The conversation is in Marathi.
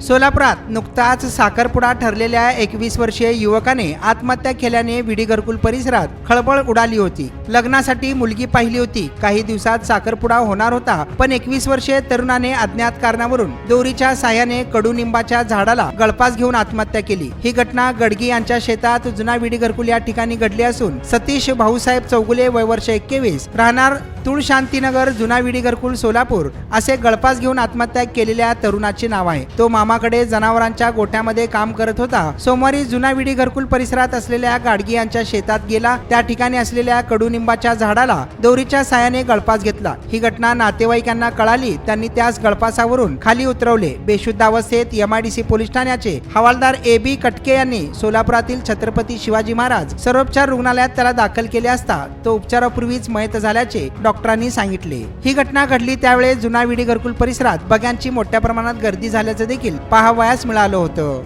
सोलापुरात नुकताच साखरपुडा ठरलेल्या एकवीस वर्षीय युवकाने आत्महत्या केल्याने विडी घरकुल परिसरात खळबळ उडाली होती. लग्नासाठी मुलगी पाहिली होती. काही दिवसात साखरपुडा होणार होता पण एकवीस वर्षीय तरुणाने अज्ञात कारणावरून दोरीच्या साह्याने कडुनिंबाच्या झाडाला गळपास घेऊन आत्महत्या केली. ही घटना गडगी यांच्या शेतात जुना विडी घरकुल या ठिकाणी घडली असून सतीश भाऊसाहेब चौगुले वय वर्ष एकवीस राहणार तुळ शांतीनगर जुना विडी घरकुल सोलापूर असे गळपास घेऊन आत्महत्या केलेल्या तरुणाचे नाव आहे. तो मामाकडे जनावरांच्या गोठ्यामध्ये काम करत होता. सोमवारी जुना विडी घरकुल परिसरात असलेल्या गाडगी यांच्या शेतात गेला. त्या ठिकाणी असलेल्या कडुनिंबाच्या झाडाला दोरीच्या सहाय्याने गळपास घेतला. ही घटना नातेवाईकांना कळाली. त्यांनी त्यास गळपासावरून खाली उतरवले. बेशुद्ध अवस्थेत एमआयडीसी पोलीस ठाण्याचे हवालदार ए बी कटके यांनी सोलापुरातील छत्रपती शिवाजी महाराज सर्वोपचार रुग्णालयात त्याला दाखल केले असता तो उपचारापूर्वीच मयत झाल्याचे डॉक्टरांनी सांगितले. ही घटना घडली त्यावेळेस जुना विडी घरकुल परिसरात बग्यांची मोठ्या प्रमाणात गर्दी झाल्याचं देखील पाहावयास मिळालं होतं.